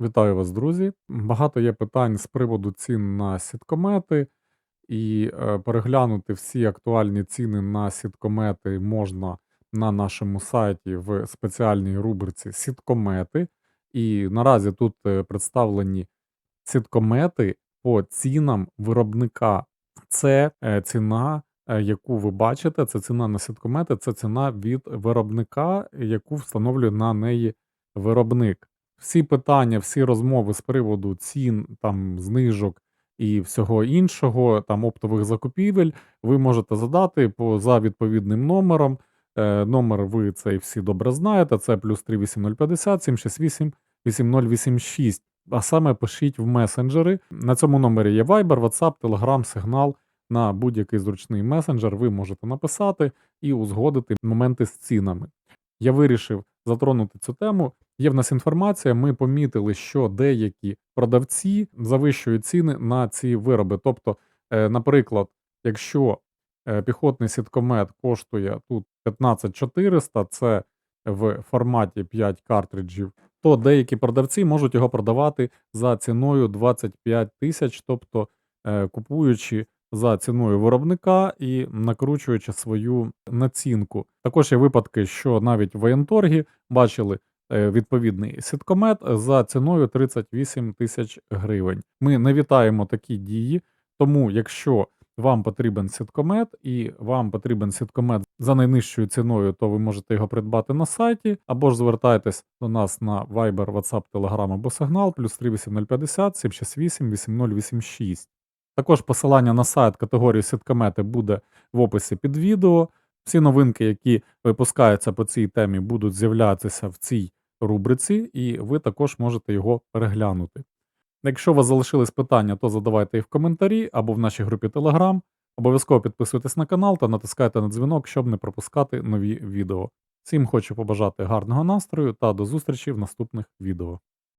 Вітаю вас, друзі. Багато є питань з приводу цін на сіткомети, і е, переглянути всі актуальні ціни на сіткомети можна на нашому сайті в спеціальній рубриці Сіткомети. І наразі тут е, представлені сіткомети по цінам виробника. Це е, ціна, е, яку ви бачите, це ціна на сіткомети, це ціна від виробника, яку встановлює на неї виробник. Всі питання, всі розмови з приводу цін, там, знижок і всього іншого, там оптових закупівель, ви можете задати по, за відповідним номером. Е, номер ви цей всі добре знаєте. Це плюс 38050 768 8086. А саме пишіть в месенджери. На цьому номері є Viber, WhatsApp, Telegram, Signal. На будь-який зручний месенджер ви можете написати і узгодити моменти з цінами. Я вирішив затронути цю тему. Є в нас інформація. Ми помітили, що деякі продавці завищують ціни на ці вироби. Тобто, е, наприклад, якщо е, піхотний сіткомет коштує тут 15400, це в форматі 5 картриджів, то деякі продавці можуть його продавати за ціною 25 тисяч, тобто е, купуючи за ціною виробника і накручуючи свою націнку. Також є випадки, що навіть в воєнторгі бачили е, відповідний сіткомет за ціною 38 тисяч гривень. Ми не вітаємо такі дії, тому якщо вам потрібен сіткомет і вам потрібен сіткомет за найнижчою ціною, то ви можете його придбати на сайті, або ж звертайтесь до нас на Viber, WhatsApp, Telegram або Signal, плюс 38050 768 8086. Також посилання на сайт категорії сіткомети буде в описі під відео. Всі новинки, які випускаються по цій темі, будуть з'являтися в цій рубриці, і ви також можете його переглянути. Якщо у вас залишились питання, то задавайте їх в коментарі або в нашій групі Telegram. Обов'язково підписуйтесь на канал та натискайте на дзвінок, щоб не пропускати нові відео. Всім хочу побажати гарного настрою та до зустрічі в наступних відео.